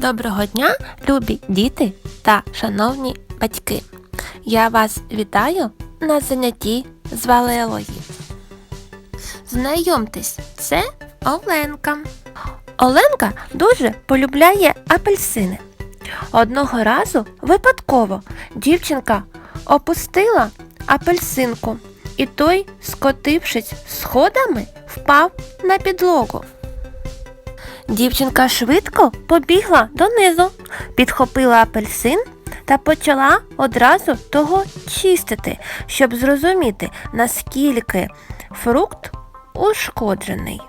Доброго дня, любі діти та шановні батьки. Я вас вітаю на занятті з валеології. Знайомтесь, це Оленка. Оленка дуже полюбляє апельсини. Одного разу випадково дівчинка опустила апельсинку, і той, скотившись сходами, впав на підлогу. Дівчинка швидко побігла донизу, підхопила апельсин та почала одразу того чистити, щоб зрозуміти, наскільки фрукт ушкоджений.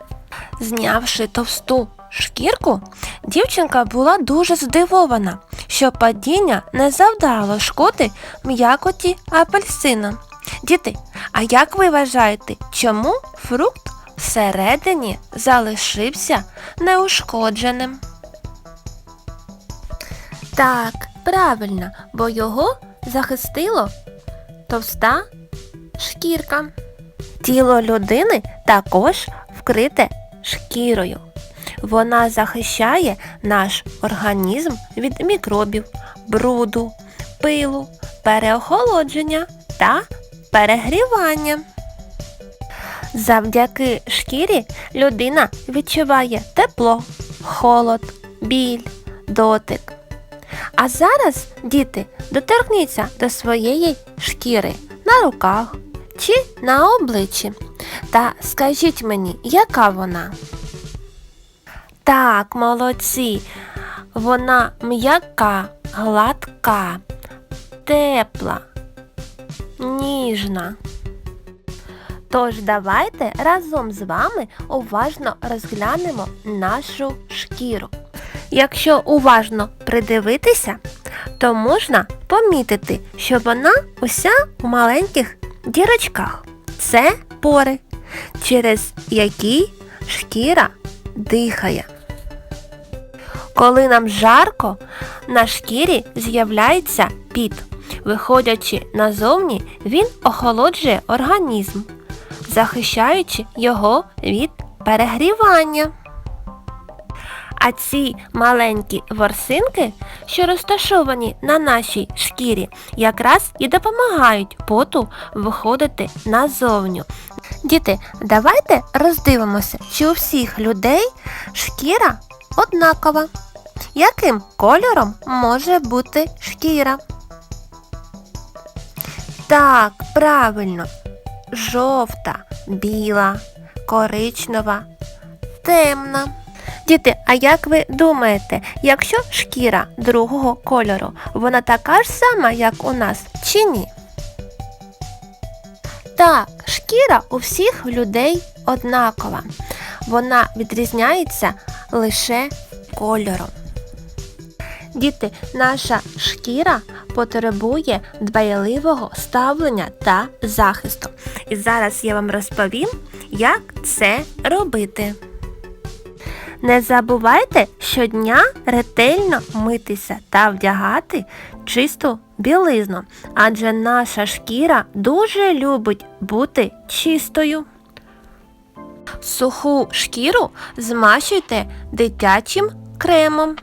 Знявши товсту шкірку, дівчинка була дуже здивована, що падіння не завдало шкоди м'якоті апельсина. Діти, а як ви вважаєте, чому фрукт всередині залишився неушкодженим? Так, правильно, бо його захистило товста шкірка. Тіло людини також вкрите шкірою. Вона захищає наш організм від мікробів, бруду, пилу, переохолодження та перегрівання. Завдяки шкірі людина відчуває тепло, холод, біль, дотик. А зараз, діти, доторкніться до своєї шкіри на руках чи на обличчі та скажіть мені, яка вона? Так, молодці. Вона м'яка, гладка, тепла, ніжна. Тож давайте разом з вами уважно розглянемо нашу шкіру. Якщо уважно придивитися, то можна помітити, що вона уся у маленьких дірочках. Це пори, через які шкіра дихає. Коли нам жарко, на шкірі з'являється піт. Виходячи назовні, він охолоджує організм, захищаючи його від перегрівання. А ці маленькі ворсинки, що розташовані на нашій шкірі, якраз і допомагають поту виходити назовню. Діти, давайте роздивимося, чи у всіх людей шкіра однакова. Яким кольором може бути шкіра? Так, правильно. Жовта, біла, коричнева, темна. Діти, а як ви думаєте, якщо шкіра другого кольору, вона така ж сама, як у нас, чи ні? Так, шкіра у всіх людей однакова. Вона відрізняється лише кольором. Діти, наша шкіра потребує дбайливого ставлення та захисту. І зараз я вам розповім, як це робити. Не забувайте щодня ретельно митися та вдягати чисту білизну, адже наша шкіра дуже любить бути чистою. Суху шкіру змащуйте дитячим кремом.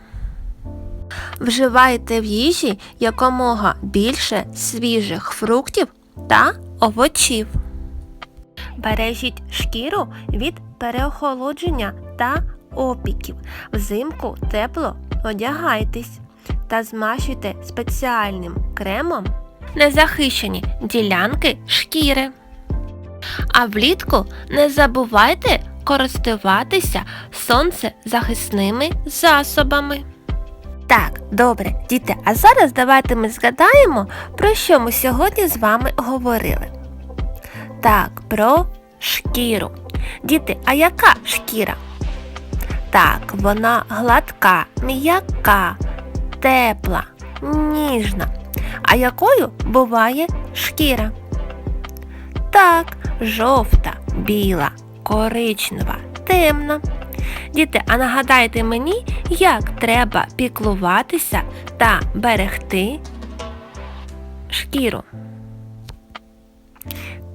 Вживайте в їжі якомога більше свіжих фруктів та овочів. Бережіть шкіру від переохолодження та опіків. Взимку тепло одягайтесь та змащуйте спеціальним кремом незахищені ділянки шкіри. А влітку не забувайте користуватися сонцезахисними засобами. Так, добре, діти, а зараз давайте ми згадаємо, про що ми сьогодні з вами говорили. Так, про шкіру. Діти, а яка шкіра? Так, вона гладка, м'яка, тепла, ніжна. А якою буває шкіра? Так, жовта, біла, коричнева, темна. Діти, а нагадайте мені, як треба піклуватися та берегти шкіру.